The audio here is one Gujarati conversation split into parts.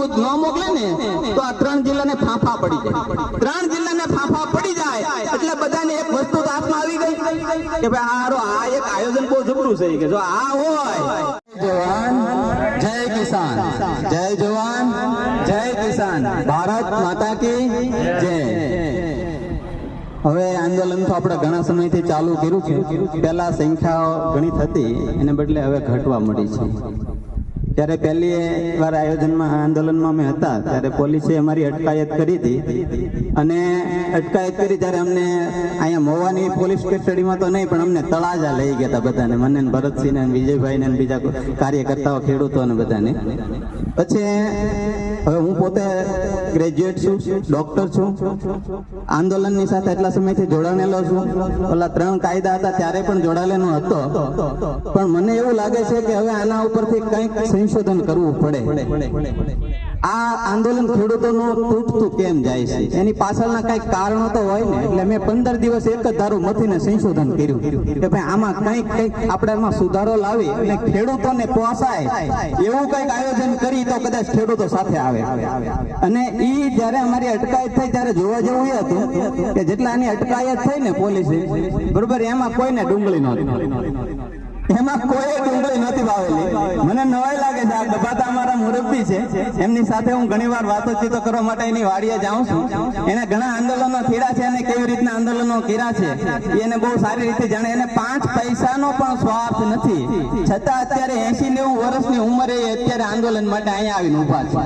દૂધ ન મોકલે ને, તો આ ત્રણ જિલ્લાને ફાંફા પડી જાય. ત્રણ જિલ્લાને ફાંફા પડી જાય એટલે બધાને એક વસ્તુ હાથમાં આવી ગઈ કે ભાઈ હારો, આ એક આયોજન બહુ જબરું છે. કે જો આ હોય. જવાન, જય કિસાન, જય જવાન, જય કિસાન. ભારત માતા કી જય. હવે આંદોલન તો આપણે ઘણા સમયથી ચાલુ કર્યું છે. પહેલા સંખ્યાઓ ઘણી થતી, એને બદલે હવે ઘટવા મળી છે. ત્યારે પહેલી વાર આયોજનમાં આંદોલનમાં અમે હતા, ત્યારે પોલીસે અમારી અટકાયત કરી હતી. અને અટકાયત કરી ત્યારે અમને અહીંયા મોવાની પોલીસ કસ્ટડીમાં તો નહીં, પણ અમને તળાજા લઈ ગયા હતા બધાને, મને ભરતસિંહને ભરતસિંહ ને વિજયભાઈ ને બીજા કાર્યકર્તાઓ, ખેડૂતો ને બધાને. પછી હવે હું પોતે ગ્રેજ્યુએટ છું ડોક્ટર છું. આંદોલનની સાથે એટલા સમયથી જોડાણેલો છું. ઓલા ત્રણ કાયદા હતા, ત્યારે પણ જોડાયેલો હતો. પણ મને એવું લાગે છે કે હવે આના ઉપરથી કંઈક સંશોધન કરવું પડે. આ આંદોલન ખેડૂતોનું તૂટતું કેમ જાય છે? એની પાછળના કઈ કારણો તો હોય ને, એટલે મેં પંદર દિવસ એક જ ધારું મથીને સંશોધન કર્યું. કે ભાઈ, આમાં કંઈક કંઈક આપણે એમાં સુધારો લાવી અને ખેડૂતોને પોસાય. એવું કંઈક આયોજન કરી તો કદાચ ખેડૂતો સાથે આવે. અને એ જ્યારે અમારી અટકાયત થઈ, ત્યારે જોવા જેવું એ હતું કે જેટલા આની અટકાયત થઈ ને પોલીસે, બરોબર, એમાં કોઈને ડુંગળી નહોતી. એમાં કોઈ ડુંગળી નથી વાવેલી. મને નવાઈ લાગે છે. આ ડબ્બાતા અમારા મુરબ્બી છે. એમની સાથે હું ઘણીવાર વાતોચીતો કરવા માટે એની વાડીએ જાઉં છું. એને ઘણા આંદોલનો થયા છે અને કેવી રીતના આંદોલનો કર્યા છે એને બહુ સારી રીતે જાણે. એને પાંચ પૈસાનો પણ સ્વાર્થ નથી. છતાં અત્યારે એસી નેવું વર્ષની ઉંમરે અત્યારે આંદોલન માટે અહીંયા આવીને ઊભા છે.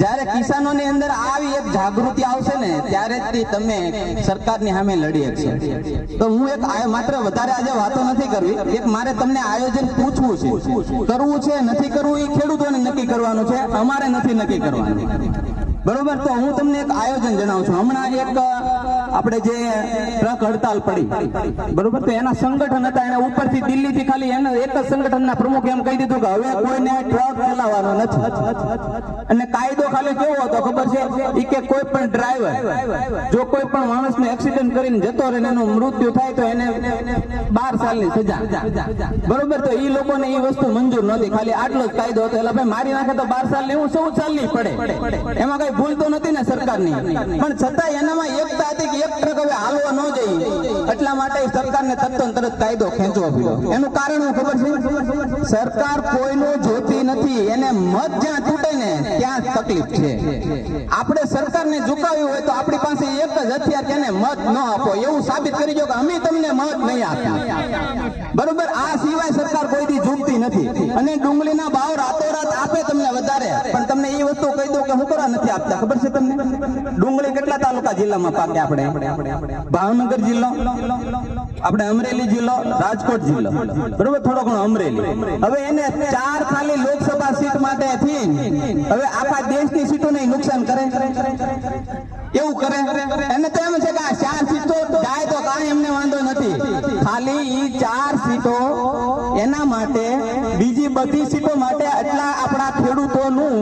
જ્યારે કિસાનોની અંદર આવી એક જાગૃતિ આવશે ને, ત્યારે જ તમે સરકારની સામે લડી શકશો. તો હું એક માત્ર વધારે આજે વાતો નથી કરવી. એક મારે તમને આયોજન પૂછવું છે. કરવું છે, નથી કરવું, એ ખેડૂતોને નક્કી કરવાનું છે. અમારે નથી નક્કી કરવાનું. બરોબર? તો હું તમને એક આયોજન જણાવું છું. હમણાં એક આપણે જે ટ્રક હડતાલ પડી, બરોબર? તો એના સંગઠન હતા, એને ઉપરથી દિલ્હીથી ખાલી એના એક જ સંગઠનના પ્રમુખ એમ કહી દીધું કે હવે કોઈને ટ્રક ચલાવવાનો નથી. અને કાયદો ખાલી કેવો હતો ખબર છે? કે કોઈ પણ ડ્રાઈવર જો કોઈ પણ માણસને એક્સિડન્ટ કરીને જતો રહે એનું મૃત્યુ થાય તો એને બાર સાલની સજા. બરોબર? તો એ લોકોને એ વસ્તુ મંજૂર નથી ખાલી આટલો જ કાયદો હતો. એટલે ભાઈ, મારી નાખે તો બાર સાલની સૌ ચાલની પડે. એમાં કઈ ભૂલ તો નથી ને સરકારની. પણ છતાં એનામાં એકતા હતી કે છે? સરકાર ને ત્યાં તકલીફ છે. આપણે સરકારને ઝુકાવી હોય તો આપણી પાસે એક જ હથિયાર તેને મત ન આપો. એવું સાબિત કરી દો કે અમે તમને મત નહીં આપ્યા બરોબર? આ સિવાય સરકાર કોઈ દી ઝૂકતી નથી. અને ડુંગળીના ભાવ રાતોરાત ભાવનગર જિલ્લો, આપણે અમરેલી જિલ્લો, રાજકોટ જિલ્લો. બરોબર? થોડો ઘણો અમરેલી. હવે એને ચાર ખાલી લોકસભા સીટ માટે થી હવે આખા દેશની સીટોને નુકસાન કરે. એવું કરે. એને તો એમ છે કે આ ચાર સીટો કાંઈ એમને વાંધો નથી ખાલી ઈ ચાર સીટો એના માટે, બીજી બધી સીટો માટે આટલા આપણા ખેડૂતોનું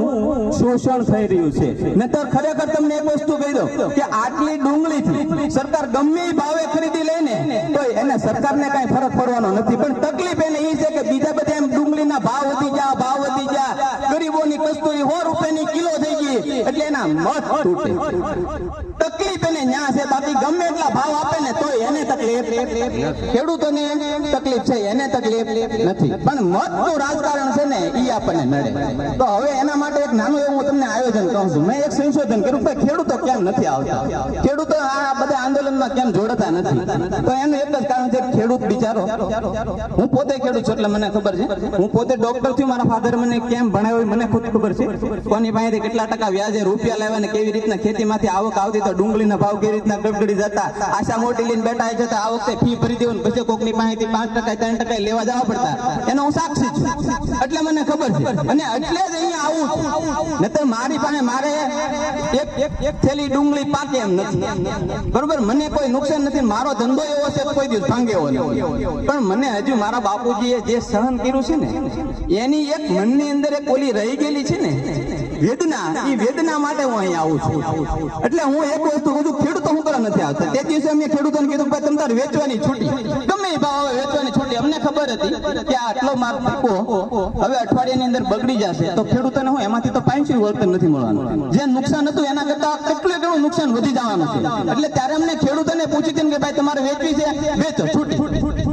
શોષણ થઈ રહ્યું છે. ને તો ખરેખર તમને એક વસ્તુ કહી દઉં કે આટલી ડુંગળીથી સરકાર ગમે ભાવે ખરીદી લઈને તો એને સરકારને કાંઈ ફરક પડવાનો નથી. પણ તકલીફ એને એ છે કે બીજા બધા એમ ડુંગળીના ભાવ વધી ગયા, ભાવ વધી ગયા કસ્તુરી સો રૂપિયાની કિલો થઈ ગઈ, એટલે એના મત તૂટે. તકલીફ એને ન્યા છે, બાકી ગમે એટલા ભાવ આપે ને તો એને તકલીફ. ખેડૂતોને તકલીફ છે, એને તકલીફ નથી. પણ મતનું રાજકારણ છે ને એ આપણને નડે. તો હવે એના માટે એક નાનું એવું હું તમને આયોજન કહું છું. મેં એક સંશોધન કર્યું કે ખેડૂતો કેમ નથી આવતા? ખેડૂતો આ બધા આંદોલનમાં કેમ જોડાતા નથી? તો એનું એક જ કારણ છે ખેડૂત બિચારો, હું પોતે ખેડૂત છું એટલે મને ખબર છે. હું પોતે ડોક્ટર છું, મારા ફાધર મને કેમ ભણાવ્યો, મને ખુદ ખબર છે? કોની પાસેથી કેટલા ટકા વ્યાજે રૂપિયા લેવા ને કેવી રીતના ખેતીમાંથી આવક આવતી તો ડુંગળીના ભાવ કેવી રીતના ગડગડી જતા? આશા મોટી લઈને બેઠા જતા આ વખતે ફી ભરી દેવું પછી કોકની પાસેથી પાંચ ટકા, ત્રણ ટકા લેવા જવા પડતા. એનો હું સાક્ષી છું. એટલે મને ખબર છે. અને એટલે જ અહીંયા આવું છું. નહીંતર મારી પાસે મારે એક એક થેલી ડુંગળી પાકે એમ નથી. બરોબર? મને કોઈ નુકસાન નથી મારો ધંધો એવો છે કોઈ દિવસ ભાંગે એવો પણ મને હજુ મારા બાપુજીએ જે સહન કર્યું છે ને, એની એક મનની અંદર એક ઓલી રહી ગયેલી છે ને? વેદના એ વેદના માટે હું અહીંયા આવું છું. એટલે હું એક વસ્તુ કહું ખેડૂતો હું કરવા નથી આવતા. તે દિવસે અમે ખેડૂતોને કીધું ભાઈ તમ તારે વેચવાની છૂટી. ગમે ભાવ વેચવાની છૂટી. અમને ખબર હતી કે આટલો માલ ટીપો હવે અઠવાડિયાની અંદર બગડી જશે. તો ખેડૂતોને હું એમાંથી તો પાંચસો વળતર નથી મળવાનું. જે નુકસાન હતું એના કરતા કેટલું ઘણું નુકસાન વધી જવાનું એટલે ત્યારે અમને ખેડૂતોને પૂછી કે ભાઈ તમારે વેચવી છે? વેચો, છૂટી.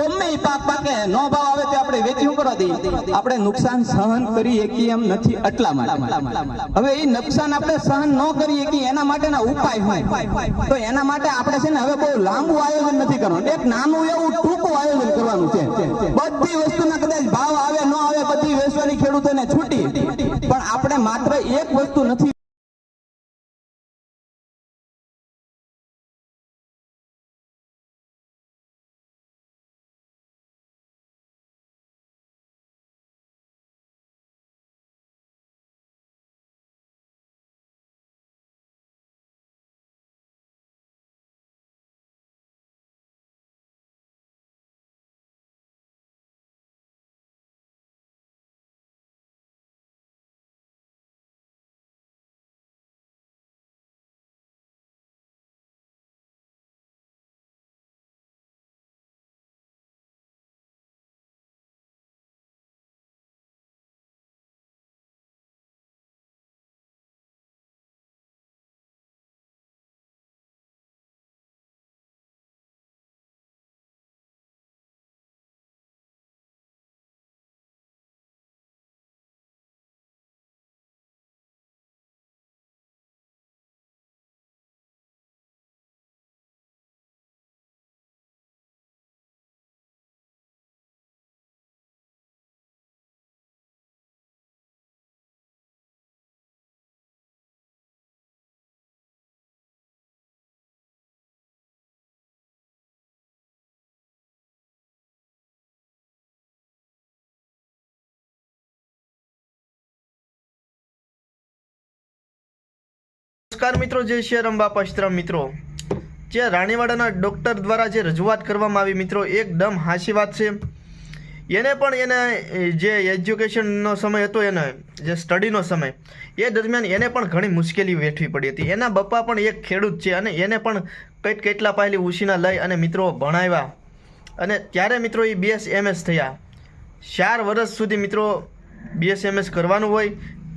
ગમે એ પાક પાકે, નો ભાવ આવે તે આપણે વેચી શું કરવા દઈએ આપણે નુકસાન સહન કરી શકીએ એમ નથી એટલા માટે. હવે એ નુકસાન આપણે સહન ન કરી શકીએ, એના માટેના ઉપાય હોય. તો એના માટે આપણે છે ને હવે બહુ લાંબુ આયોજન નથી કરવાનું. એક નાનું એવું ટૂંકું આયોજન કરવાનું છે. બધી વસ્તુના કદાચ ભાવ આવે, ન આવે, બધી વેચવાની ખેડૂતોને છૂટી. પણ આપણે માત્ર એક વસ્તુ નથી નમસ્કાર મિત્રો, જય શ્રી અંબા બાપા મિત્રો. જે રાણીવાડાના ડૉક્ટર દ્વારા જે રજૂઆત કરવામાં આવી મિત્રો, એકદમ હાસી વાત છે. એને પણ એને જે એજ્યુકેશનનો સમય હતો, એને જે સ્ટડીનો સમય, એ દરમિયાન એને પણ ઘણી મુશ્કેલી વેઠવી પડી હતી. એના બપ્પા પણ એક ખેડૂત છે અને એને પણ કંઈક કેટલા પાયલી ઉછીના લઈ અને મિત્રો ભણાવ્યા. અને ત્યારે મિત્રો એ બીએસ એમએસ થયા. ચાર વર્ષ સુધી મિત્રો બીએસએમએસ કરવાનું હોય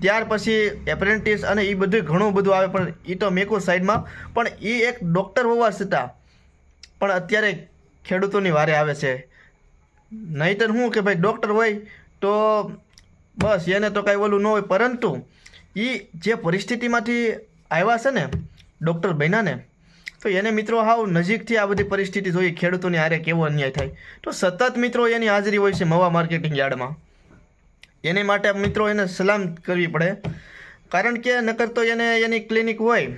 ત્યાર પછી એપ્રેન્ટિસ અને એ બધું ઘણું બધું આવે, પણ એ તો મેકો સાઈડમાં. પણ એ એક ડૉક્ટર હોવા છતાં પણ અત્યારે ખેડૂતોની વારે આવે છે. નહીંતર શું કે ભાઈ ડૉક્ટર હોય તો બસ, એને તો કાંઈ ઓલું ન હોય. પરંતુ એ જે પરિસ્થિતિમાંથી આવ્યા છે ને ડૉક્ટર બૈનાને તો એને મિત્રો હાવ નજીકથી આ બધી પરિસ્થિતિ જોઈ ખેડૂતોની હારે કેવો અન્યાય થાય. તો સતત મિત્રો એની હાજરી હોય છે મવા માર્કેટિંગ યાર્ડમાં. એની માટે મિત્રો એને સલામ કરવી પડે. કારણ કે નકર તો એને એની ક્લિનિક હોય.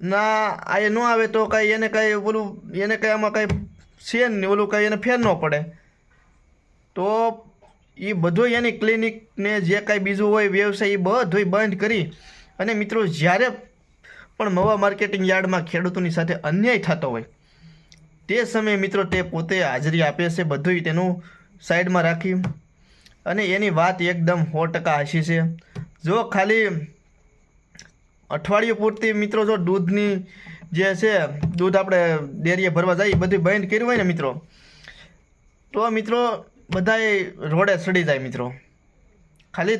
ના, આ એ ન આવે તો કાંઈ એને કાંઈ ઓલું, એને કાંઈ આમાં કાંઈ છે ને ઓલું કાંઈ એને ફેર ન પડે. તો એ બધું એની ક્લિનિકને જે કાંઈ બીજું હોય, વ્યવસાય એ બધું બંધ કરી. અને મિત્રો જ્યારે પણ મવા માર્કેટિંગ યાર્ડમાં ખેડૂતોની સાથે અન્યાય થતો હોય, તે સમયે મિત્રો તે પોતે હાજરી આપે છે બધું તેનું સાઈડમાં રાખી. અને એની વાત એકદમ સો ટકા હાસી છે. જો ખાલી અઠવાડિયું પૂરતી મિત્રો જો દૂધની જે છે, દૂધ આપણે ડેરીએ ભરવા જાય, એ બધું બંધ કર્યું હોય ને મિત્રો, તો મિત્રો બધાએ રોડે સડી જાય મિત્રો. ખાલી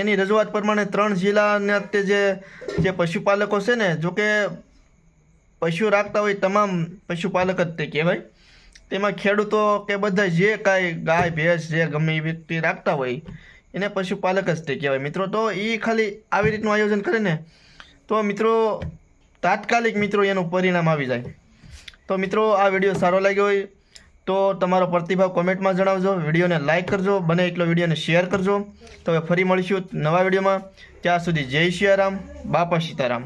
એની રજૂઆત પ્રમાણે ત્રણ જિલ્લાના તે જે જે પશુપાલકો છે ને જો કે પશુ રાખતા હોય તમામ પશુપાલક જ તે કહેવાય. તેમાં ખેડૂતો કે બધા જે કાંઈ ગાય, ભેંસ જે ગમે એ વ્યક્તિ રાખતા હોય, એને પશુપાલક જ તે કહેવાય. મિત્રો, તો એ ખાલી આવી રીતનું આયોજન કરે ને, તો મિત્રો, તાત્કાલિક મિત્રો એનું પરિણામ આવી જાય. તો મિત્રો, આ વીડિયો સારો લાગ્યો હોય, તો તમારો પ્રતિભાવ કોમેન્ટમાં જણાવજો, વિડીયોને લાઇક કરજો, બને એટલો વિડીયોને શેર કરજો. તો ફરી મળીશું નવા વિડીયોમાં. ત્યાં સુધી જય સિયારામ બાપા સીતારામ.